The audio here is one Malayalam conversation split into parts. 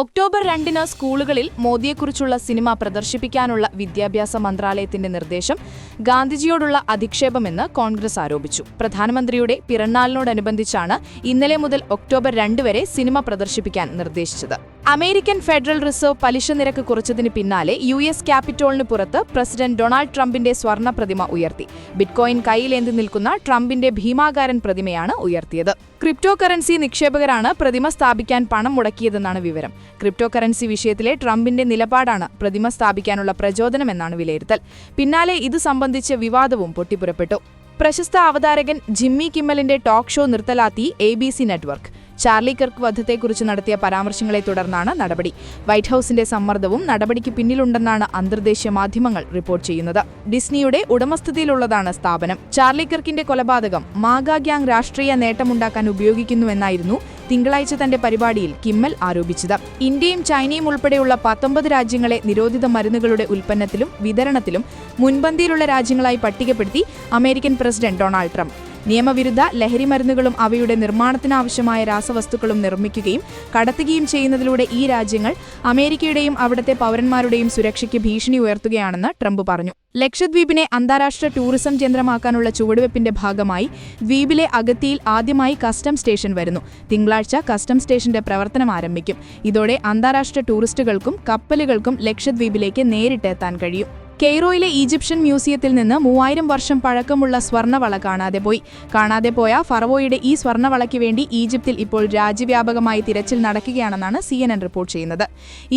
ഒക്ടോബർ രണ്ടിന് സ്കൂളുകളിൽ മോദിയെക്കുറിച്ചുള്ള സിനിമ പ്രദർശിപ്പിക്കാനുള്ള വിദ്യാഭ്യാസ മന്ത്രാലയത്തിന്റെ നിർദ്ദേശം ഗാന്ധിജിയോടുള്ള അധിക്ഷേപമെന്ന് കോൺഗ്രസ് ആരോപിച്ചു. പ്രധാനമന്ത്രിയുടെ പിറന്നാളിനോടനുബന്ധിച്ചാണ് ഇന്നലെ മുതൽ ഒക്ടോബർ രണ്ട് വരെ സിനിമ പ്രദർശിപ്പിക്കാൻ നിർദ്ദേശിച്ചത്. അമേരിക്കൻ ഫെഡറൽ റിസർവ് പലിശ നിരക്ക് കുറച്ചതിന് പിന്നാലെ യു എസ് ക്യാപിറ്റോളിന് പുറത്ത് പ്രസിഡന്റ് ഡൊണാൾഡ് ട്രംപിന്റെ സ്വർണ പ്രതിമ ഉയർത്തി. ബിറ്റ്കോയിൻ കൈയിലേന്തി നിൽക്കുന്ന ട്രംപിന്റെ ഭീമാകാരൻ പ്രതിമയാണ് ഉയർത്തിയത്. ക്രിപ്റ്റോ കറൻസി നിക്ഷേപകരാണ് പ്രതിമ സ്ഥാപിക്കാൻ പണം മുടക്കിയതെന്നാണ് വിവരം. ക്രിപ്റ്റോ കറൻസി വിഷയത്തിലെ ട്രംപിന്റെ നിലപാടാണ് പ്രതിമ സ്ഥാപിക്കാനുള്ള പ്രചോദനമെന്നാണ് വിലയിരുത്തൽ. പിന്നാലെ ഇത് സംബന്ധിച്ച് വിവാദവും പൊട്ടിപ്പുറപ്പെട്ടു. പ്രശസ്ത അവതാരകൻ ജിമ്മി കിമ്മലിന്റെ talk show നിർത്തലാത്തി A B C network Charlie Kirk വധത്തെക്കുറിച്ച് നടത്തിയ പരാമർശങ്ങളെ തുടർന്നാണ് നടപടി. വൈറ്റ് ഹൌസിന്റെ സമ്മർദ്ദവും നടപടിക്ക് പിന്നിലുണ്ടെന്നാണ് അന്തർദേശീയ മാധ്യമങ്ങൾ റിപ്പോർട്ട് ചെയ്യുന്നത്. ഡിസ്നിയുടെ ഉടമസ്ഥതയിലുള്ളതാണ് സ്ഥാപനം. ചാർലി കർക്കിന്റെ കൊലപാതകം മാഗാ ഗ്യാങ് രാഷ്ട്രീയ നേട്ടമുണ്ടാക്കാൻ ഉപയോഗിക്കുന്നുവെന്നായിരുന്നു തിങ്കളാഴ്ച തന്റെ പരിപാടിയിൽ കിമ്മൽ ആരോപിച്ചത്. ഇന്ത്യയും ചൈനയും ഉൾപ്പെടെയുള്ള പത്തൊമ്പത് രാജ്യങ്ങളെ നിരോധിത മരുന്നുകളുടെ ഉൽപ്പന്നത്തിലും വിതരണത്തിലും മുൻപന്തിയിലുള്ള രാജ്യങ്ങളായി പട്ടികപ്പെടുത്തി അമേരിക്കൻ പ്രസിഡന്റ് ഡൊണാൾഡ് ട്രംപ്. നിയമവിരുദ്ധ ലഹരിമരുന്നുകളും അവയുടെ നിർമ്മാണത്തിനാവശ്യമായ രാസവസ്തുക്കളും നിർമ്മിക്കുകയും കടത്തുകയും ചെയ്യുന്നതിലൂടെ ഈ രാജ്യങ്ങൾ അമേരിക്കയുടെയും അവിടുത്തെ പൗരന്മാരുടെയും സുരക്ഷയ്ക്ക് ഭീഷണി ഉയർത്തുകയാണെന്ന് ട്രംപ് പറഞ്ഞു. ലക്ഷദ്വീപിനെ അന്താരാഷ്ട്ര ടൂറിസം കേന്ദ്രമാക്കാനുള്ള ചുവടുവെപ്പിന്റെ ഭാഗമായി ദ്വീപിലെ അഗത്തിയിൽ ആദ്യമായി കസ്റ്റം സ്റ്റേഷൻ വരുന്നു. തിങ്കളാഴ്ച കസ്റ്റം സ്റ്റേഷന്റെ പ്രവർത്തനം ആരംഭിക്കും. ഇതോടെ അന്താരാഷ്ട്ര ടൂറിസ്റ്റുകൾക്കും കപ്പലുകൾക്കും ലക്ഷദ്വീപിലേക്ക് നേരിട്ടെത്താൻ കഴിയും. കെയ്റോയിലെ ഈജിപ്ഷ്യൻ മ്യൂസിയത്തിൽ നിന്ന് മൂവായിരം വർഷം പഴക്കമുള്ള സ്വർണവള കാണാതെ പോയി. കാണാതെ പോയ ഫറവോയുടെ ഈ സ്വർണവളയ്ക്ക് വേണ്ടി ഈജിപ്തിൽ ഇപ്പോൾ രാജ്യവ്യാപകമായി തിരച്ചിൽ നടക്കുകയാണെന്നാണ് സി റിപ്പോർട്ട് ചെയ്യുന്നത്.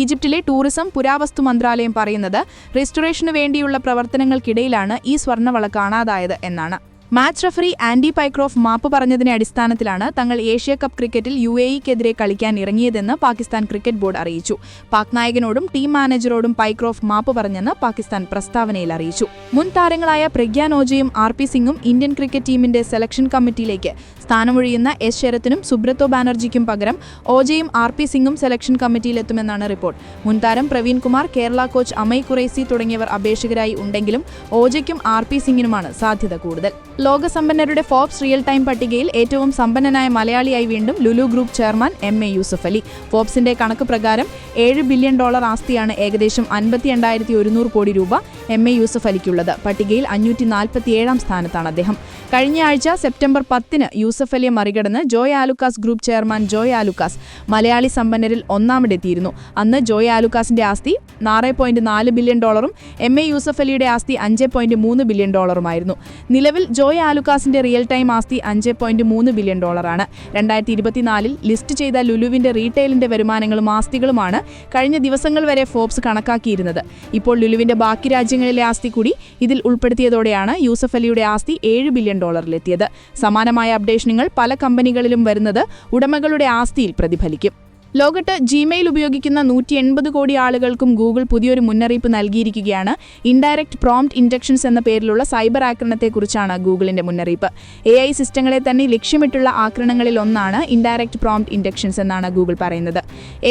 ഈജിപ്തിലെ ടൂറിസം പുരാവസ്തു മന്ത്രാലയം പറയുന്നത് റെസ്റ്റോറേഷനു വേണ്ടിയുള്ള പ്രവർത്തനങ്ങൾക്കിടയിലാണ് ഈ സ്വർണവള കാണാതായത് എന്നാണ്. മാച്ച് റഫറി ആൻഡി പൈക്രോഫ് മാപ്പ് പറഞ്ഞതിനെ അടിസ്ഥാനത്തിലാണ് തങ്ങൾ ഏഷ്യ കപ്പ് ക്രിക്കറ്റിൽ യു എ ഇക്കെതിരെ കളിക്കാൻ ഇറങ്ങിയതെന്ന് പാകിസ്ഥാൻ ക്രിക്കറ്റ് ബോർഡ് അറിയിച്ചു. പാക് നായകനോടും ടീം മാനേജറോടും പൈക്രോഫ് മാപ്പ് പറഞ്ഞെന്ന് പാകിസ്ഥാൻ പ്രസ്താവനയിൽ അറിയിച്ചു. മുൻ താരങ്ങളായ പ്രഗ്യാനോജയും ആർ പി സിംഗും ഇന്ത്യൻ ക്രിക്കറ്റ് ടീമിന്റെ സെലക്ഷൻ കമ്മിറ്റിയിലേക്ക് സ്ഥാനമൊഴിയുന്ന എസ് ശരത്തിനും സുബ്രതോ ബാനർജിക്കും പകരം ഓജയും ആർ പി സിംഗും സെലക്ഷൻ കമ്മിറ്റിയിലെത്തുമെന്നാണ് റിപ്പോർട്ട്. മുൻതാരം പ്രവീൺ കുമാർ കേരള കോച്ച് അമയ് കുറേസി തുടങ്ങിയവർ അപേക്ഷകരായി ഉണ്ടെങ്കിലും ഓജയ്ക്കും ആർ പി സിംഗിനുമാണ് സാധ്യത കൂടുതൽ. ലോകസമ്പന്നരുടെ ഫോബ്സ് റിയൽ ടൈം പട്ടികയിൽ ഏറ്റവും സമ്പന്നനായ മലയാളിയായി വീണ്ടും Lulu group chairman M A Yusuff Ali. ഫോബ്സിന്റെ കണക്ക് പ്രകാരം ഏഴ് ബില്യൺ ഡോളർ ആസ്തിയാണ് ഏകദേശം അൻപത്തി എണ്ണായിരത്തി ഒരുന്നൂറ് കോടി രൂപ എം എ യൂസഫ് അലിക്കുള്ളത്. പട്ടികയിൽ അഞ്ഞൂറ്റി നാൽപ്പത്തിയേഴാം സ്ഥാനത്താണ് അദ്ദേഹം. കഴിഞ്ഞ ആഴ്ച സെപ്റ്റംബർ പത്തിന് യൂസഫ് അലിയെ മറികടന്ന് ജോയ് ആലുക്കാസ് ഗ്രൂപ്പ് ചെയർമാൻ ജോയ് ആലുക്കാസ് മലയാളി സമ്പന്നരിൽ ഒന്നാമിടെത്തിയിരുന്നു അന്ന് ജോയ് ആലുക്കാസിന്റെ ആസ്തി നാല് പോയിന്റ് നാല് ബില്യൺ ഡോളറും എം എ യൂസഫ് അലിയുടെ ആസ്തി അഞ്ച് പോയിന്റ് മൂന്ന് ബില്യൺ ഡോളറുമായിരുന്നു. നിലവിൽ ജോയ് ആലുക്കാസിന്റെ റിയൽ ടൈം ആസ്തി അഞ്ച് പോയിന്റ് മൂന്ന് ബില്യൺ ഡോളറാണ്. രണ്ടായിരത്തി ഇരുപത്തിനാലിൽ ലിസ്റ്റ് ചെയ്ത ലുലുവിന്റെ റീറ്റെയിലിന്റെ വരുമാനങ്ങളും ആസ്തികളുമാണ് കഴിഞ്ഞ ദിവസങ്ങൾ വരെ ഫോബ്സ് കണക്കാക്കിയിരുന്നത്. ഇപ്പോൾ ലുലുവിന്റെ ബാക്കി രാജ്യങ്ങളിലെ ആസ്തി കൂടി ഇതിൽ ഉൾപ്പെടുത്തിയതോടെയാണ് യൂസഫ് അലിയുടെ ആസ്തി ഏഴ് ബില്യൺ ഡോളറിലെത്തിയത്. സമാനമായ അപ്ഡേഷനുകൾ പല കമ്പനികളിലും വരുന്നത് ഉടമകളുടെ ആസ്തിയിൽ പ്രതിഫലിക്കും. ലോകത്ത് ജിമെയിൽ ഉപയോഗിക്കുന്ന നൂറ്റി എൺപത് കോടി ആളുകൾക്കും ഗൂഗിൾ പുതിയൊരു മുന്നറിയിപ്പ് നൽകിയിരിക്കുകയാണ്. ഇൻഡയറക്റ്റ് പ്രോംപ്റ്റ് ഇൻഡക്ഷൻസ് എന്ന പേരിലുള്ള സൈബർ ആക്രമണത്തെക്കുറിച്ചാണ് ഗൂഗിളിന്റെ മുന്നറിയിപ്പ്. എ ഐ സിസ്റ്റങ്ങളെ തന്നെ ലക്ഷ്യമിട്ടുള്ള ആക്രമണങ്ങളിൽ ഒന്നാണ് ഇൻഡയറക്റ്റ് പ്രോംപ്റ്റ് ഇൻഡക്ഷൻസ് എന്നാണ് ഗൂഗിൾ പറയുന്നത്.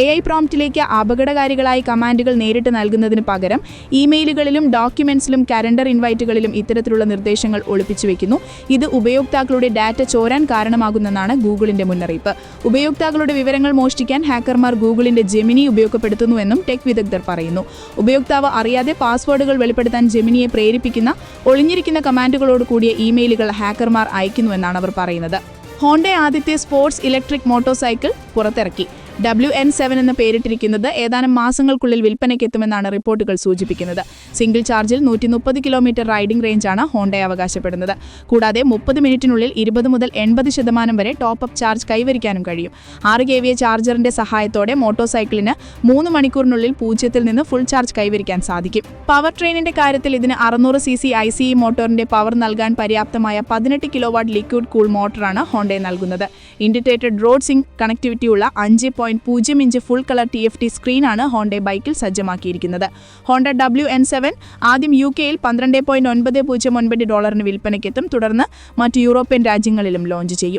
എ ഐ പ്രോംപ്റ്റിലേക്ക് അപകടകാരികളായി കമാൻഡുകൾ നേരിട്ട് നൽകുന്നതിന് പകരം ഇമെയിലുകളിലും ഡോക്യുമെന്റ്സിലും കലണ്ടർ ഇൻവൈറ്റുകളിലും ഇത്തരത്തിലുള്ള നിർദ്ദേശങ്ങൾ ഒളിപ്പിച്ചു വെക്കുന്നു. ഇത് ഉപയോക്താക്കളുടെ ഡാറ്റ ചോരാൻ കാരണമാകുന്നെന്നാണ് ഗൂഗിളിന്റെ മുന്നറിയിപ്പ്. ഉപയോക്താക്കളുടെ വിവരങ്ങൾ മോഷ്ടിക്കാൻ ഹാക്കർമാർ ഗൂഗിളിന്റെ ജെമിനി ഉപയോഗപ്പെടുത്തുന്നുവെന്നും ടെക് വിദഗ്ധർ പറയുന്നു. ഉപയോക്താവ് അറിയാതെ പാസ്വേഡുകൾ വെളിപ്പെടുത്താൻ ജെമിനിയെ പ്രേരിപ്പിക്കുന്ന ഒളിഞ്ഞിരിക്കുന്ന കമാൻഡുകളോട് കൂടിയ ഇമെയിലുകൾ ഹാക്കർമാർ അയക്കുന്നുവെന്നാണ് അവർ പറയുന്നത്. ഹോണ്ടെ ആദ്യത്തെ സ്പോർട്സ് ഇലക്ട്രിക് മോട്ടോർ സൈക്കിൾ പുറത്തിറക്കി. ഡബ്ല്യു എൻ സെവൻ എന്ന് പേരിട്ടിരിക്കുന്നത് ഏതാനും മാസങ്ങൾക്കുള്ളിൽ വിൽപ്പനയ്ക്കെത്തുമെന്നാണ് റിപ്പോർട്ടുകൾ സൂചിപ്പിക്കുന്നത്. സിംഗിൾ ചാർജിൽ നൂറ്റി മുപ്പത് കിലോമീറ്റർ റൈഡിംഗ് റേഞ്ചാണ് ഹോണ്ടയെ അവകാശപ്പെടുന്നത്. കൂടാതെ മുപ്പത് മിനിറ്റിനുള്ളിൽ ഇരുപത് മുതൽ എൺപത് ശതമാനം വരെ ടോപ്പ് അപ്പ് ചാർജ് കൈവരിക്കാനും കഴിയും. ആറ് കെ വി എ ചാർജറിന്റെ സഹായത്തോടെ മോട്ടോർ സൈക്കിളിന് മൂന്ന് മണിക്കൂറിനുള്ളിൽ പൂജ്യത്തിൽ നിന്ന് ഫുൾ ചാർജ് കൈവരിക്കാൻ സാധിക്കും. പവർ ട്രെയിനിന്റെ കാര്യത്തിൽ ഇതിന് അറുന്നൂറ് c c I C E മോട്ടോറിന്റെ പവർ നൽകാൻ പര്യാപ്തമായ പതിനെട്ട് കിലോ വാട്ട് ലിക്വിഡ് കൂൾ മോട്ടറാണ് ഹോണ്ടയെ നൽകുന്നത്. ഇൻഡിറ്റേറ്റഡ് റോഡ് സിംഗ് കണക്ടിവിറ്റിയുള്ള അഞ്ച് പോയിന്റ് പൂജ്യം inch full colour T F T സ്ക്രീനാണ് ഹോണ്ടെ ബൈക്കിൽ സജ്ജമാക്കിയിരിക്കുന്നത്. ഹോണ്ട ഡബ്ല്യു എൻ സെവൻ ആദ്യം യു കെയിൽ പന്ത്രണ്ട് പോയിന്റ് ഒൻപത് പൂജ്യം ഒൻപത് ഡോളറിന് വിൽപ്പനയ്ക്കെത്തും. തുടർന്ന് മറ്റ് യൂറോപ്യൻ രാജ്യങ്ങളിലും ലോഞ്ച് ചെയ്യും.